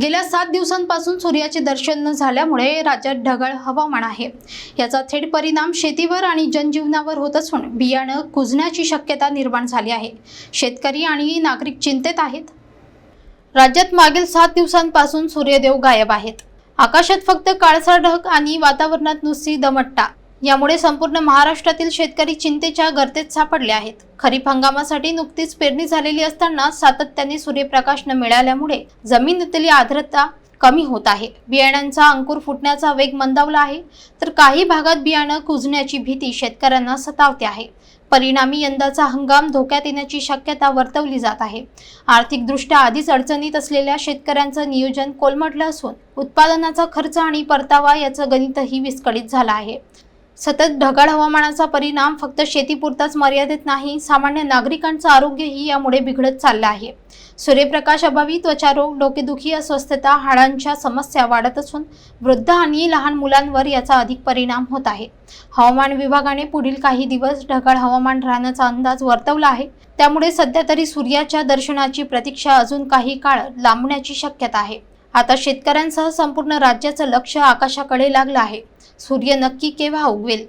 गेल्या सात दिवसांपासून सूर्याचे दर्शन न झाल्यामुळे राज्यात ढगाळ हवामान आहे. याचा थेट परिणाम शेतीवर आणि जनजीवनावर होत असून बियाणं कुजण्याची शक्यता निर्माण झाली आहे. शेतकरी आणि नागरिक चिंतेत आहेत. राज्यात मागील सात दिवसांपासून सूर्यदेव गायब आहेत. आकाशात फक्त काळसा ढग आणि वातावरणात नुसती दमटता. यामुळे संपूर्ण महाराष्ट्रातील शेतकरी चिंतेच्या गर्तेत सापडले आहेत. खरीप हंगामासाठी नुकतीच पेरणी झालेली असताना सातत्याने सूर्यप्रकाश न मिळाल्यामुळे जमिनीतली आर्द्रता कमी होत आहे. बियाण्यांचा अंकुर फुटण्याचा वेग मंदावला आहे. तर काही भागात बियाणं कुजण्याची भीती शेतकऱ्यांना सतावते आहे. परिणामी यंदाचा हंगाम धोक्यात येण्याची शक्यता वर्तवली जात आहे. आर्थिकदृष्ट्या आधीच अडचणीत असलेल्या शेतकऱ्यांचं नियोजन कोलमडलं असून उत्पादनाचा खर्च आणि परतावा याचं गणितही विस्कळीत झालं आहे. सतत ढगाळ हवामानाचा परिणाम फक्त शेतीपुरताच मर्यादित नाही सामान्य नागरिकांचं आरोग्यही यामुळे बिघडत चाललं आहे. सूर्यप्रकाश अभावी त्वचारोग डोकेदुखी अस्वस्थता हाडांच्या समस्या वाढत असून वृद्ध आणि लहान मुलांवर याचा अधिक परिणाम होत आहे. हवामान विभागाने पुढील काही दिवस ढगाळ हवामान राहण्याचा अंदाज वर्तवला आहे. त्यामुळे सध्या तरी सूर्याच्या दर्शनाची प्रतीक्षा अजून काही काळ लांबण्याची शक्यता आहे. आता शेतकऱ्यांसह संपूर्ण राज्याचं लक्ष आकाशाकडे लागलं आहे. સૂર્ય નક્કી કેવા ઉગવેલ?